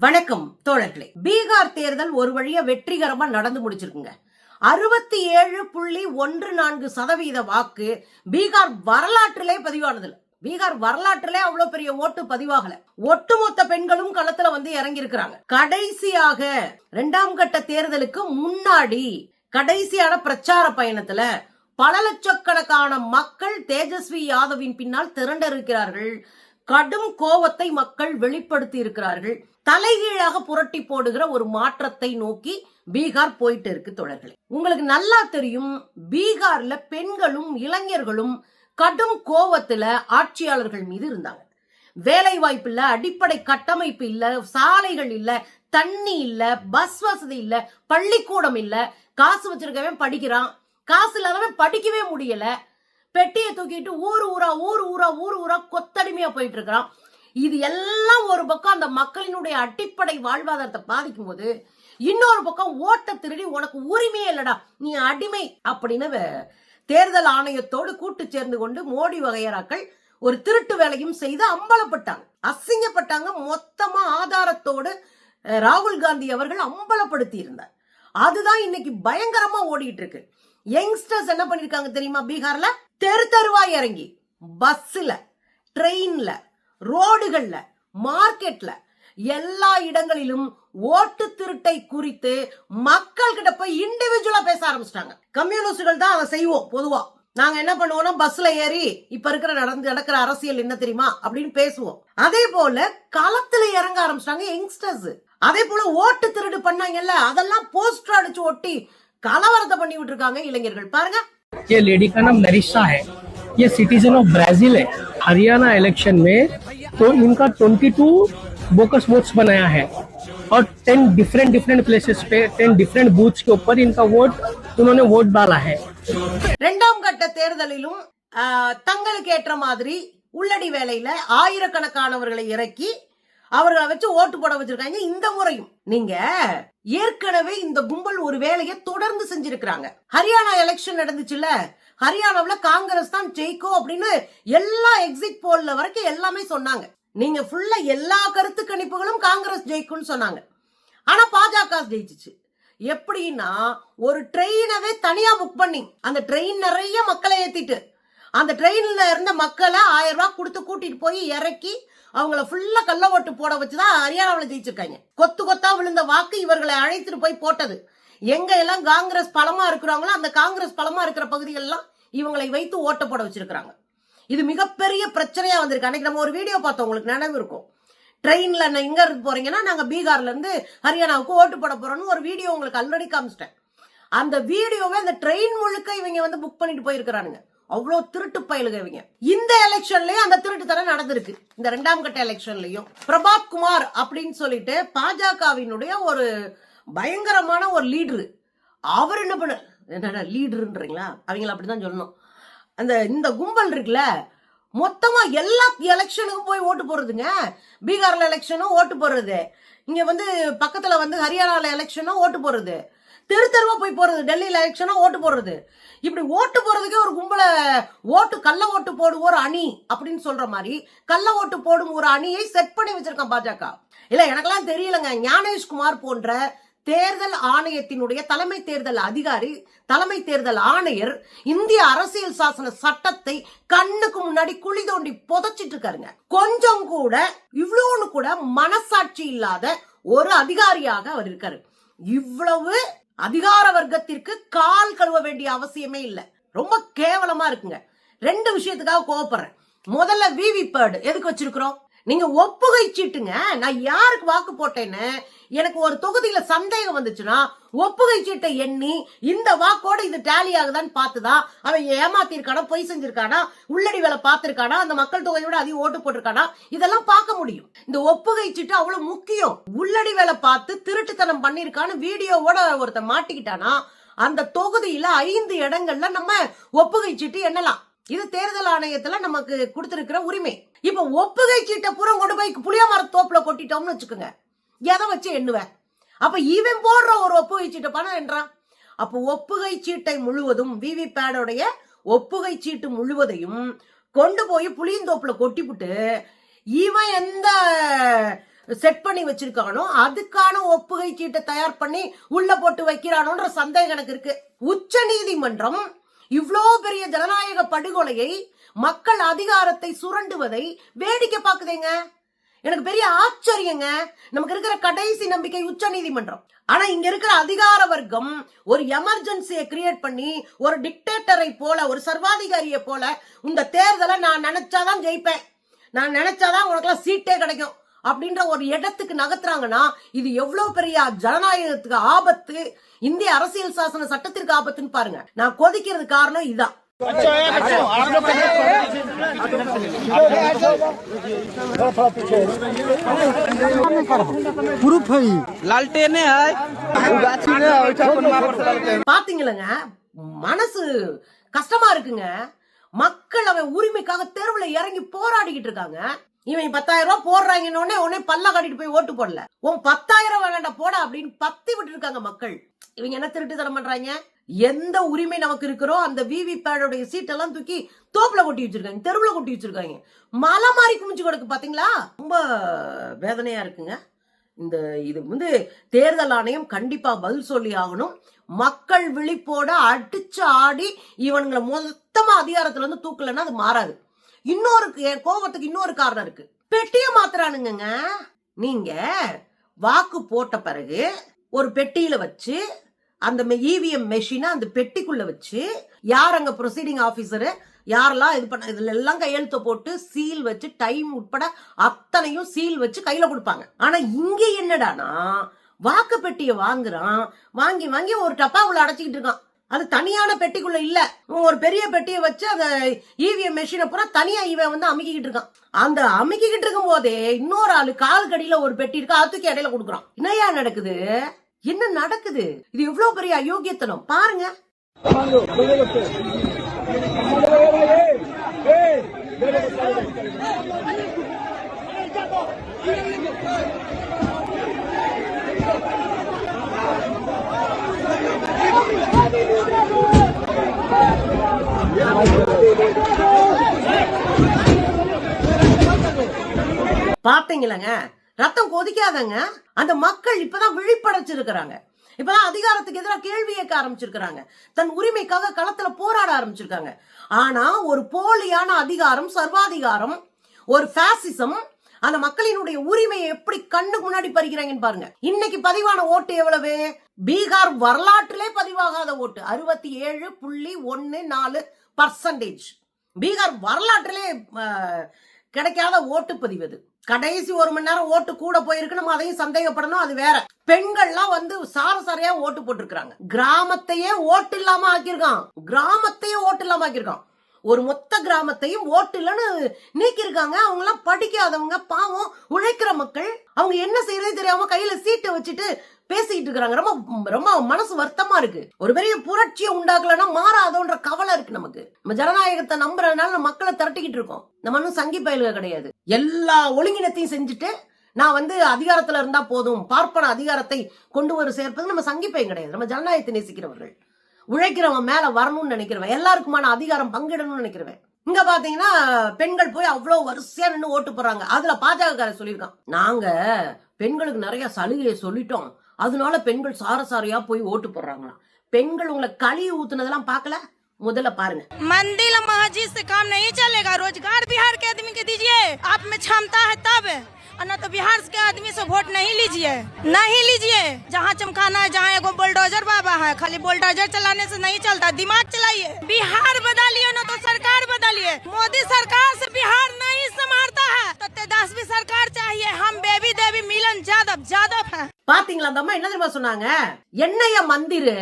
வணக்கம் தோழர்களே. பீகார் தேர்தல் ஒரு வழியா வெற்றிகரமா நடந்து முடிச்சிருக்குங்க. அறுபத்தி ஏழு புள்ளி ஒன்று நான்கு சதவீத வாக்கு பீகார் வரலாற்றிலே பதிவானது பீகார் வரலாற்றிலே அவ்வளவு பெரிய ஓட்டு பதிவாகல. ஒட்டுமொத்த பெண்களும் களத்துல வந்து இறங்கி இருக்கிறாங்க கடைசியாக இரண்டாம் கட்ட தேர்தலுக்கு முன்னாடி கடைசியான பிரச்சார பயணத்துல பல லட்சக்கணக்கான மக்கள் தேஜஸ்வி யாதவின் பின்னால் திரண்டிருக்கிறார்கள். கடும் கோவத்தை மக்கள் வெளிப்படுத்தி இருக்கிறார்கள் தலைகீழாக புரட்டி போடுகிற ஒரு மாற்றத்தை நோக்கி பீகார் போயிட்டு இருக்கு தொடர்களே உங்களுக்கு நல்லா தெரியும் பீகார்ல பெண்களும் இளைஞர்களும் கடும் கோவத்துல ஆட்சியாளர்கள் மீது இருந்தாங்க. வேலை வாய்ப்பு இல்ல அடிப்படை கட்டமைப்பு இல்ல சாலைகள் இல்ல தண்ணி இல்ல பஸ் வசதி இல்ல பள்ளிக்கூடம் இல்ல. காசு வச்சிருக்கவன் படிக்கிறான். காசு இல்லாதவன் படிக்கவே முடியல. பெட்டியை தூக்கிட்டு ஊர் ஊரா ஊர் ஊரா ஊர் ஊரா கொத்தடிமையா போயிட்டு இருக்கிறான் இது எல்லாம் ஒரு பக்கம் அந்த மக்களினுடைய அடிப்படை வாழ்வாதாரத்தை பாதிக்கும் போது இன்னொரு பக்கம் ஓட்ட திருடி உனக்கு உரிமையே இல்லடா நீ அடிமை அப்படின்னு தேர்தல் ஆணையத்தோடு கூட்டு சேர்ந்து கொண்டு மோடி வகையராக்கள் ஒரு திருட்டு வேலையும் செய்து அம்பலப்பட்டாங்க. அசிங்கப்பட்டாங்க. மொத்தமா ஆதாரத்தோடு ராகுல் காந்தி அவர்கள் அம்பலப்படுத்தி இருந்தார் அதுதான் இன்னைக்கு பயங்கரமா ஓடிட்டு இருக்கு. யங்ஸ்டர்ஸ் என்ன பண்ணிருக்காங்க தெரியுமா பீகார்ல? தெரு தெருவா இறங்கி பஸ்ல ட்ரெயின்ல ரோடுகள்ல மார்க்கெட்ல எல்லா இடங்களிலும் ஓட்டு திருட்டை குறித்து மக்கள் கிட்ட போய் இண்டிவிஜுவலா பேச ஆரம்பிச்சிட்டாங்க. கம்யூனிஸ்டுகள் தான் அதை செய்வோம் பொதுவா. நாங்க என்ன பண்ணுவோம்னா பஸ்ல ஏறி இப்ப இருக்கிற நடந்து நடக்கிற அரசியல் என்ன தெரியுமா? அப்படின்னு பேசுவோம். அதே போல களத்துல இறங்க ஆரம்பிச்சிட்டாங்க யங்ஸ்டர்ஸ் அதே போல ஓட்டு திருடு பண்ணாங்கல்ல அதெல்லாம் போஸ்டர் அடிச்சு ஒட்டி கலவரத்தை பண்ணி விட்டுருக்காங்க இளைஞர்கள். பாருங்க ये लेडी का नाम नरिशा है ये सिटीजन ऑफ ब्राजील है हरियाणा इलेक्शन में तो इनका 22 बोकस वोट्स बनाया है और 10 डिफरेंट डिफरेंट प्लेसेस पे 10 डिफरेंट बूथ्स के ऊपर इनका वोट उन्होंने वोट डाला है இரண்டாம் கட்ட தேர்தலிலும் ஆஹ், தங்களுக்கு ஏற்ற மாதிரி உள்ளடி வேலையில ஆயிரக்கணக்கானவர்களை இறக்கி அவர்களை வச்சு ஓட்டு போட வச்சிருக்காங்க இந்த முறையும். நீங்க ஏற்கனவே இந்த கும்பல் ஒரு வேலையை தொடர்ந்து செஞ்சிருக்கிறாங்க. ஹரியானா எலெக்ஷன் நடந்துச்சுல்ல? ஹரியானாவுல காங்கிரஸ் தான் ஜெயிக்கும் அப்படின்னு எல்லா எக்ஸிட் போல்ல வரைக்கும் எல்லாமே சொன்னாங்க. நீங்க ஃபுல்லா எல்லா கருத்து கணிப்புகளும் காங்கிரஸ் ஜெயிக்கும்னு சொன்னாங்க. ஆனா பாஜக ஜெயிச்சுச்சு. எப்படின்னா ஒரு ட்ரெயினவே தனியா புக் பண்ணி அந்த ட்ரெயின் நிறைய மக்களை ஏத்திட்டு அந்த ட்ரெயின்ல இருந்த மக்களை ஆயிரம் ரூபாய் கொடுத்து கூட்டிட்டு போய் இறக்கி அவங்கள ஃபுல்லா கள்ள ஓட்டு போட வச்சுதான் ஹரியானாவில் ஜெயிச்சிருக்காங்க. கொத்து கொத்தா விழுந்த வாக்கு இவர்களை அழைத்துட்டு போய் போட்டது. எங்க எல்லாம் காங்கிரஸ் பலமா இருக்கிறாங்களோ அந்த காங்கிரஸ் பலமா இருக்கிற பகுதிகள் எல்லாம் இவங்களை வைத்து ஓட்ட போட வச்சிருக்கிறாங்க. இது மிகப்பெரிய பிரச்சனையா வந்திருக்கு. அன்னைக்கு நம்ம ஒரு வீடியோ பார்த்தோம். உங்களுக்கு நினைவு இருக்கும். ட்ரெயின்ல நான் எங்க இருந்து போறீங்கன்னா நாங்க பீகார்ல இருந்து ஹரியானாவுக்கு ஓட்டு போட போறோம்னு ஒரு வீடியோ உங்களுக்கு ஆல்ரெடி காமிச்சிட்டேன். அந்த வீடியோவை அந்த ட்ரெயின் முழுக்க இவங்க வந்து புக் பண்ணிட்டு போயிருக்கிறானுங்க. அவ்வளோ திருட்டு பயலுகவிங்க. இந்த எலெக்ஷன்லயும் அந்த திருட்டுத்தனம் நடந்திருக்கு. இந்த ரெண்டாம் கட்ட எலெக்ஷன்லயும். பிரபாத் குமார் அப்படின்னு சொல்லிட்டு பாஜகவினுடைய ஒரு பயங்கரமான ஒரு லீடரு. அவர் என்ன பண்ண என்னடா லீடருன்றீங்களா? அவங்கள அப்படிதான் சொல்லணும். அந்த இந்த கும்பல் இருக்குல்ல மொத்தமா எல்லா எலெக்ஷனுக்கும் போய் ஓட்டு போடுறதுங்க. பீகார்ல எலெக்ஷனும் ஓட்டு போடுறது. இங்க வந்து பக்கத்துல வந்து ஹரியானால எலெக்ஷனும் ஓட்டு போடுறது. தெரு தெருவா போய் போறது. டெல்லியில எலெக்ஷனா ஓட்டு போடுறது. இப்படி ஓட்டு போறதுக்கே ஒரு கும்பலை ஓட்டு கள்ள ஓட்டு போடும் ஒரு அணி அப்படின்னு சொல்ற மாதிரி கள்ள ஓட்டு போடும் ஒரு அணியை செட் பண்ணி வச்சிருக்கான் பாஜக. இல்ல எனக்கெல்லாம் தெரியலங்க. ஞானேஷ்குமார் போன்ற தேர்தல் ஆணையத்தினுடைய தலைமை தேர்தல் அதிகாரி தலைமை தேர்தல் ஆணையர் இந்திய அரசியல் சாசன சட்டத்தை கண்ணுக்கு முன்னாடி குழி தோண்டி புதைச்சிட்டு இருக்காருங்க. கொஞ்சம் கூட இவ்வளோன்னு கூட மனசாட்சி இல்லாத ஒரு அதிகாரியாக அவர் இருக்காரு. இவ்வளவு அதிகார வர்க்கத்திற்கு கால் கழுவ வேண்டிய அவசியமே இல்லை. ரொம்ப கேவலமா இருக்குங்க. ரெண்டு விஷயத்துக்காக கோவப்படுறேன். முதல்ல விவி பேர்டு எதுக்கு வச்சிருக்கிறோம்? நீங்க ஒப்புகை சீட்டுங்க நான் யாருக்கு வாக்கு போட்டேன்னு எனக்கு ஒரு தொகுதியில சந்தேகம் வந்துச்சுன்னா ஒப்புகை சீட்டை எண்ணி இந்த வாக்கோட இது டேலி ஆகுதான்னு பார்த்துதான் அவன் ஏமாத்திருக்கானா பொய் செஞ்சிருக்கானா உள்ளடி வேலை பார்த்திருக்கானா அந்த மக்கள் தொகையோட அதிக ஓட்டு போட்டிருக்கானா இதெல்லாம் பார்க்க முடியும். இந்த ஒப்புகை சீட்டு அவ்வளவு முக்கியம். உள்ளடி வேலை பார்த்து திருட்டுத்தனம் பண்ணிருக்கான்னு வீடியோவோட ஒருத்தன் மாட்டிக்கிட்டானா அந்த தொகுதியில ஐந்து இடங்கள்ல நம்ம ஒப்புகை சீட்டு எண்ணலாம். இது தேர்தல் ஆணையத்துல நமக்கு கொடுத்திருக்கிற உரிமை. இப்ப ஒப்புகை சீட்டை பூரா கொண்டு போய் புளிய மரத்தோப்புல கொட்டிட்டோம்னு வச்சுக்கோங்க. எதை வச்சு எண்ணுவேன் அப்ப இவன் போடுற ஒரு ஒப்புகை சீட்டை பணம் என்றான். அப்போ ஒப்புகை சீட்டை முழுவதும் விவி பேடோடைய ஒப்புகை சீட்டு முழுவதையும் கொண்டு போய் புளியந்தோப்புல கொட்டிப்புட்டு இவன் எந்த செட் பண்ணி வச்சிருக்கானோ அதுக்கான ஒப்புகை சீட்டை தயார் பண்ணி உள்ள போட்டு வைக்கிறானோன்ற சந்தேகம் எனக்கு இருக்கு. உச்ச நீதிமன்றம் இவ்வளோ பெரிய ஜனநாயக படுகொலையை மக்கள் அதிகாரத்தை சுரண்டுவதை வேடிக்கை பார்க்குதேங்க. எனக்கு பெரிய ஆச்சரியங்க. நமக்கு இருக்கிற கடைசி நம்பிக்கை உச்ச நீதிமன்றம். ஆனா இங்க இருக்கிற அதிகார வர்க்கம் ஒரு எமர்ஜென்சியை கிரியேட் பண்ணி ஒரு டிக்டேட்டரை போல ஒரு சர்வாதிகாரியை போல இந்த தேர்தலை நான் நினைச்சாதான் ஜெயிப்பேன். நான் நினைச்சாதான் உனக்குலாம் சீட்டே கிடைக்கும். அப்படின்ற ஒரு இடத்துக்கு நகர்த்துறாங்கன்னா இது எவ்வளவு பெரிய ஜனநாயகத்துக்கு ஆபத்து இந்திய அரசியல் சாசன சட்டத்திற்கு ஆபத்துன்னு பாருங்க. நான் கொதிக்கிறது காரணம் இதான். प्रूफ है ई। लालटेने है गाछी ने ओइठा कोनमा पर से लालटेन பாத்தீங்களங்க மனசு கஷ்டமா இருக்குங்க மக்கள் அவன் உரிமைக்காக தெருவுல இறங்கி போராடிக்கிட்டு இருக்காங்க இவன் பத்தாயிரம் ரூபாய் போடுறாங்கன்னு உடனே உடனே பல்ல காட்டிட்டு போய் ஓட்டு போடல உன் பத்தாயிரம் வேண்டாம் போட அப்படின்னு பத்தி விட்டு இருக்காங்க மக்கள் இவங்க என்ன திருட்டுத்தனம் பண்றாங்க எந்த உரிமை நமக்கு இருக்கிறோ அந்த விவி பேடோடைய சீட்டெல்லாம் தூக்கி தோப்புல கொட்டி வச்சிருக்காங்க தெருவுல கொட்டி வச்சிருக்காங்க. மலை மாறி குமிச்சு கிடக்கு பாத்தீங்களா? ரொம்ப வேதனையா இருக்குங்க. இந்த இது வந்து தேர்தல் ஆணையம் கண்டிப்பா பதில் சொல்லி ஆகணும். மக்கள் விழிப்போட அடிச்சு ஆடி இவனுங்களை மொத்தமா அதிகாரத்துல இருந்து தூக்கலன்னா அது மாறாது. இன்னொரு கோபத்துக்கு இன்னொரு காரணம் இருக்கு. பெட்டிய மாத்துறானுங்க நீங்க வாக்கு போட்ட பிறகு ஒரு பெட்டியில வச்சு அந்த இவிஎம் மெஷினை அந்த பெட்டிக்குள்ள வச்சு யார் அங்க ப்ரொசீடிங் ஆஃபீஸரு யாரெல்லாம் இது பண்ண இதுல எல்லாம் கையெழுத்து போட்டு சீல் வச்சு டைம் உட்பட அத்தனையும் சீல் வச்சு கையில கொடுப்பாங்க. ஆனா இங்க என்னடானா வாக்கு பெட்டியை வாங்குறான் வாங்கி வாங்கி ஒரு டப்பாவுல அடைச்சிக்கிட்டு இருக்கான். அது தனியான பெட்டிக்குள்ள இல்ல. ஒரு பெரிய பெட்டியை வச்சு அந்த இவிஎம் மெஷினை பூரா தனியா இவன் வந்து அமுக்கிக்கிட்டு இருக்கான். அந்த அமுக்கிக்கிட்டு இருக்கும் போதே இன்னொரு ஆளு கால் கடியில ஒரு பெட்டி இருக்கு அதுக்கு இடையில கொடுக்குறான். என்னையா நடக்குது? என்ன நடக்குது? இது எவ்வளவு பெரிய அயோக்கியத்தனம்? பாருங்க. பாத்தீங்களங்க? ரத்தம் கொதிக்காதங்க. அந்த மக்கள் இப்பதான் விழிப்படைச்சிருக்கிறாங்க. இப்பதான் அதிகாரத்துக்கு எதிராக கேள்வி கேட்க ஆரம்பிச்சிருக்கிறாங்க. தன் உரிமைக்காக களத்துல போராட ஆரம்பிச்சிருக்காங்க. ஆனா ஒரு போலியான அதிகாரம் சர்வாதிகாரம் ஒரு ஃபேசிசம் அந்த மக்களினுடைய உரிமையை எப்படி கண்ணுக்கு முன்னாடி பறிக்கிறாங்கன்னு பாருங்க. இன்னைக்கு பதிவான ஓட்டு எவ்வளவு? பீகார் வரலாற்றிலே பதிவாகாத ஓட்டு. அறுபத்தி ஏழு புள்ளி ஒன்னு நாலு பர்சன்டேஜ் பீகார் வரலாற்றிலே கிடைக்காத ஓட்டுப்பதிவு அது. கடைசி ஒரு மணி நேரம் ஓட்டு கூட போயிருக்கு நம்ம அதையும் சந்தேகப்படணும் அது வேற. பெண்கள்லாம் வந்து சாரசாரையா ஓட்டு போட்டிருக்காங்க கிராமத்தையே ஓட்டு இல்லாம ஆக்கியிருக்கான். கிராமத்தையே ஓட்டு இல்லாம ஆக்கியிருக்கான். ஒரு மொத்த கிராமத்தையும் ஓட்டு இல்லைன்னு நீக்கியிருக்காங்க. அவங்க எல்லாம் படிக்காதவங்க பாவம் உழைக்கிற மக்கள். அவங்க என்ன செய்யறதே தெரியாம கையில சீட்டை வச்சுட்டு பேசிட்டு இருக்கிறாங்க ரொம்ப ரொம்ப மனசு வருத்தமா இருக்கு. ஒரு பெரிய புரட்சியை உண்டாக்கலன்னா மாறாதோன்ற கவலை இருக்கு நமக்கு. நம்ம ஜனநாயகத்தை நம்புறதுனால நம்ம மக்களை திரட்டிக்கிட்டு இருக்கோம். நம்ம இன்னும் சங்கி பயல்கள் கிடையாது. எல்லா ஒழுங்கினத்தையும் செஞ்சுட்டு நான் வந்து அதிகாரத்துல இருந்தா போதும். பார்ப்பன அதிகாரத்தை கொண்டு வர சேர்ப்பது நம்ம சங்கிப்பையும் கிடையாது. நம்ம ஜனநாயகத்தை நேசிக்கிறவர்கள். உழைக்கிறவன் மேல வரணும்னு நினைக்கிறவன். எல்லாருக்குமான அதிகாரம் பங்கிடணும்னு நினைக்கிறவன். இங்க பாத்தீங்கன்னா பெண்கள் போய் அவ்வளவு வரிசையா நின்று ஓட்டு போறாங்க அதுல பாஜக சொல்லியிருக்கான். நாங்க பெண்களுக்கு நிறைய சலுகையை சொல்லிட்டோம். அதனால பெண்கள் சாரசாரியா போய் ஓட்டு போடுறாங்களாம் பெண்கள் உங்களை களி ஊத்துனதெல்லாம் பார்க்கல முதல்ல பாருங்க मंदिर और मस्जिद से काम नहीं चलेगा रोजगार बिहार के आदमी के दीजिए आप में क्षमता है तब और न तो बिहार के आदमी से वोट नहीं लीजिए नहीं लीजिए जहाँ चमकाना है जहाँ एगो बुलडोजर बाबा है खाली बुलडोजर चलाने से नहीं चलता दिमाग चलाइए बिहार बदलिए न तो सरकार बदलिए मोदी सरकार से बिहार नहीं संभालता है तो तेजस्वी सरकार चाहिए हम बेबी देवी मिलन यादव यादव है பாத்தீங்களா அந்த அம்மா என்ன தெரியுமா சொன்னாங்க? என்னைய மந்திரு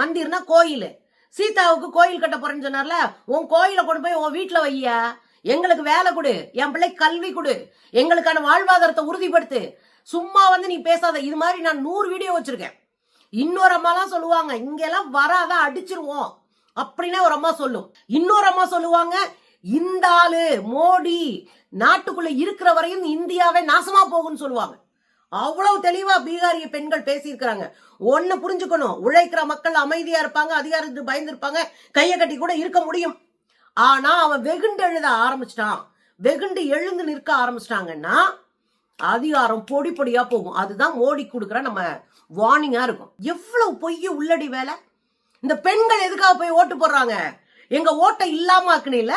மந்திர்னா கோயில். சீதாவுக்கு கோயில் கட்ட போறேன்னு சொன்னார்ல உன் கோயிலை கொண்டு போய் உன் வீட்டுல வையா? எங்களுக்கு வேலை கொடு என் பிள்ளை கல்வி கொடு. எங்களுக்கான வாழ்வாதாரத்தை உறுதிப்படுத்து. சும்மா வந்து நீ பேசாத. இது மாதிரி நான் நூறு வீடியோ வச்சிருக்கேன். இன்னொரு அம்மாலாம் சொல்லுவாங்க இங்கெல்லாம் வராத அடிச்சிருவோம். அப்படின்னே ஒரு அம்மா சொல்லும். இன்னொரு அம்மா சொல்லுவாங்க இந்த ஆளு மோடி நாட்டுக்குள்ள இருக்கிற வரையும் இந்தியாவே நாசமா போகும்னு சொல்லுவாங்க. அவ்வளவு தெளிவா பீகாரிய பெண்கள் பேசியிருக்கிறாங்க. ஒன்னு புரிஞ்சுக்கணும். உழைக்கிற மக்கள் அமைதியா இருப்பாங்க அதிகாரத்துக்கு பயந்துருப்பாங்க கையை கட்டி கூட இருக்க முடியும். ஆனா அவன் வெகுண்டு எழுத ஆரம்பிச்சிட்டான். வெகுண்டு எழுந்து நிற்க ஆரம்பிச்சிட்டாங்கன்னா அதிகாரம் பொடி பொடியா போகும். அதுதான் மோடி கொடுக்குற நம்ம வார்னிங்கா இருக்கும். எவ்வளவு பொய் உள்ளடி வேலை? இந்த பெண்கள் எதுக்காக போய் ஓட்டு போடுறாங்க? எங்க ஓட்டை இல்லாம ஆக்குனீல?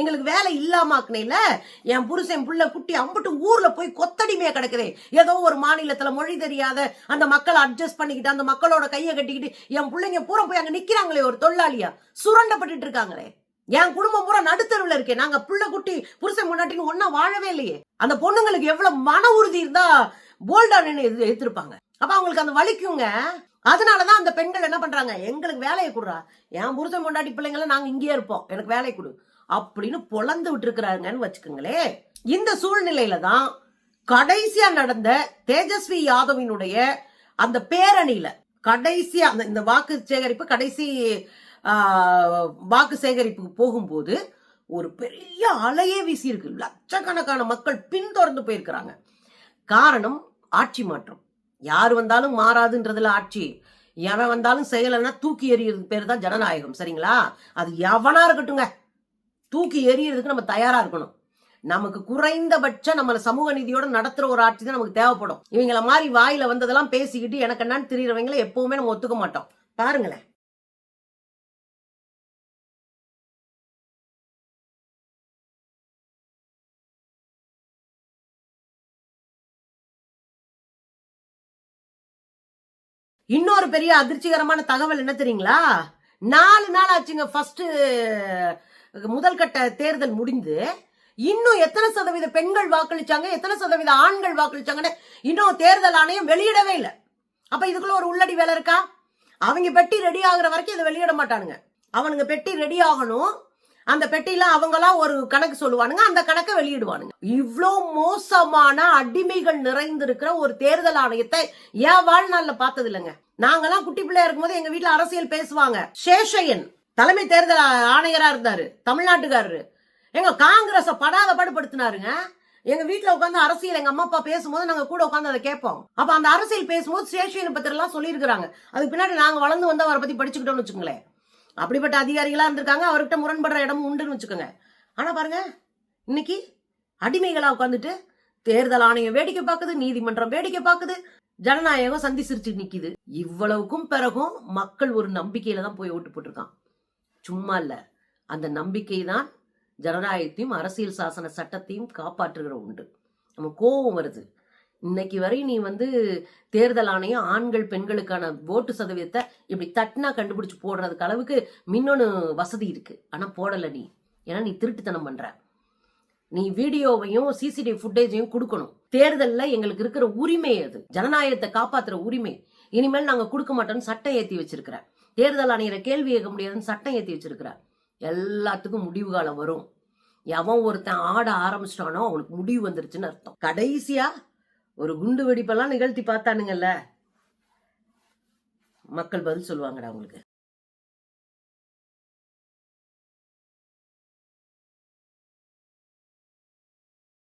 எங்களுக்கு வேலை இல்லாம ஆக்குனீல என் புருஷன் புள்ள குட்டி அம்புட்டு ஊர்ல போய் கொத்தடிமையா கிடக்குதே. ஏதோ ஒரு மாநிலத்துல மொழி தெரியாத அந்த மக்களை அட்ஜஸ்ட் பண்ணிக்கிட்டு அந்த மக்களோட கையை கட்டிக்கிட்டு என் பிள்ளைங்க பூரா போய் அங்க நிக்கிறாங்களே ஒரு தொழிலாளியா? சுரண்டப்பட்டுட்டு இருக்காங்களே. என் குடும்பம் பூரா நடுத்தருவுல இருக்கேன் நாங்க புள்ள குட்டி புருஷன் முன்னாட்டின்னு ஒன்னா வாழவே இல்லையே. அந்த பொண்ணுங்களுக்கு எவ்வளவு மன உறுதி இருந்தா போல்டா நின்று எதிர் அப்ப அவங்களுக்கு அந்த வலிக்குங்க. அதனாலதான் அந்த பெண்கள் என்ன பண்றாங்க? எங்களுக்கு வேலையை கொடுறா. என் புருஷன் கொண்டாட்டி பிள்ளைங்கள நாங்க இங்கேயே இருப்போம். எனக்கு வேலையை கொடு. அப்படின்னு பொழந்து விட்டுருக்கிறாங்கன்னு வச்சுக்கோங்களே இந்த சூழ்நிலையில தான் கடைசியா நடந்த தேஜஸ்வி யாதவினுடைய அந்த பேரணியில கடைசியா அந்த இந்த வாக்கு சேகரிப்பு கடைசி வாக்கு சேகரிப்புக்கு போகும்போது ஒரு பெரிய அலையே வீசி இருக்கு லட்சக்கணக்கான மக்கள் பின்தொடர்ந்து போயிருக்கிறாங்க. காரணம் ஆட்சி மாற்றம். யார் வந்தாலும் மாறாதுன்றதுல ஆட்சி. எவன் வந்தாலும் செய்யலைன்னா தூக்கி எறிகிறது பேர் தான் ஜனநாயகம். சரிங்களா? அது எவனா இருக்கட்டுங்க தூக்கி எறியறதுக்கு நம்ம தயாரா இருக்கணும். நமக்கு குறைந்தபட்ச நம்மள சமூக நீதியோட நடத்துற ஒரு ஆட்சி தான் நமக்கு தேவைப்படும். இவங்கள மாதிரி வாயில வந்ததெல்லாம் பேசிக்கிட்டு எனக்கு என்னன்னு தெரியறவங்கள எப்பவுமே நம்ம ஒத்துக்க மாட்டோம். பாருங்களேன். இன்னொரு பெரிய அதிர்ச்சிகரமான தகவல் என்ன தெரியுங்களா? நாலு நாள் ஆச்சுங்க ஃபர்ஸ்ட் முதல் கட்ட தேர்தல் முடிந்து இன்னும் எத்தனை சதவீத பெண்கள் வாக்களிச்சாங்க எத்தனை சதவீத ஆண்கள் வாக்களிச்சாங்கன்னு இன்னும் தேர்தல் ஆணையம் வெளியிடவே இல்லை. அப்ப இதுக்குள்ள ஒரு உள்ளடி வேலை இருக்கா? அவங்க பெட்டி ரெடி ஆகுற வரைக்கும் இதை வெளியிட மாட்டானுங்க. அவனுங்க பெட்டி ரெடி ஆகணும். அந்த பெட்டியில அவங்களாம் ஒரு கணக்கு சொல்லுவானுங்க அந்த கணக்கை வெளியிடுவானுங்க. இவ்வளோ மோசமான அடிமைகள் நிறைந்திருக்கிற ஒரு தேர்தல் ஆணையத்தை ஏன் வாழ்நாளில் பார்த்தது இல்லைங்க நாங்கெல்லாம் குட்டி பிள்ளையா இருக்கும்போது எங்க வீட்டில் அரசியல் பேசுவாங்க. சேஷையன். தலைமை தேர்தல் ஆணையராக ஆணையரா இருந்தாரு தமிழ்நாட்டுக்காரரு. எங்க காங்கிரஸ படாத பாடுபடுத்தினாருங்க. எங்க வீட்ல உட்காந்து அரசியல் எங்க அம்மா அப்பா பேசும்போது நாங்க கூட உட்காந்து அதை கேட்போம். அப்ப அந்த அரசியல் பேசும்போது சேஷையனை பத்தி எல்லாம் சொல்லியிருக்கிறாங்க. அதுக்கு பின்னாடி நாங்க வளர்ந்து வந்து அவரை பத்தி படிச்சுக்கிட்டோம்னு வச்சுக்கோங்களேன். அப்படிப்பட்ட அதிகாரிகளா இருந்திருக்காங்க. அவர்கிட்ட முரண்படுற இடமும் உண்டுன்னு வச்சுக்கோங்க. ஆனா பாருங்க இன்னைக்கு அடிமைகளா உட்காந்துட்டு தேர்தல் ஆணையம் வேடிக்கை பார்க்குது நீதிமன்றம் வேடிக்கை பார்க்குது. ஜனநாயகம் சந்தி சிரிச்சு நிக்குது. இவ்வளவுக்கும் பிறகும் மக்கள் ஒரு நம்பிக்கையில தான் போய் ஓட்டு போட்டிருக்கான். சும்மா இல்ல. அந்த நம்பிக்கை தான் ஜனநாயகத்தையும் அரசியல் சாசன சட்டத்தையும் காப்பாற்றுகிற உண்டு. நம்ம கோபம் வருது. இன்னைக்கு வரை நீ வந்து தேர்தல் ஆணையம் ஆண்கள் பெண்களுக்கான ஓட்டு சதவீதத்தை இப்படி தட்டினா கண்டுபிடிச்சு போடுறதுக்கு அளவுக்கு மின்னணு வசதி இருக்கு. ஆனா போடல நீ. ஏன்னா நீ திருட்டுத்தனம் பண்ற. நீ வீடியோவையும் சிசிடிவி ஃபுட்டேஜையும் கொடுக்கணும். தேர்தலில் எங்களுக்கு இருக்கிற உரிமை அது. ஜனநாயகத்தை காப்பாத்துற உரிமை. இனிமேல் நாங்கள் கொடுக்க மாட்டோம்னு சட்டம் ஏற்றி வச்சிருக்கிறார் தேர்தல் ஆணையரை கேள்வி கேட்க முடியாதுன்னு சட்டம் ஏற்றி வச்சிருக்கிறார் எல்லாத்துக்கும் முடிவு காலம் வரும். எவன் ஒருத்தன் ஆட ஆரம்பிச்சிட்டானோ அவனுக்கு முடிவு வந்துருச்சுன்னு அர்த்தம். கடைசியா ஒரு குண்டு வெடிப்பெல்லாம் நிகழ்த்தி பார்த்தானுங்கல்ல. மக்கள் பதில் சொல்லுவாங்கடா அவங்களுக்கு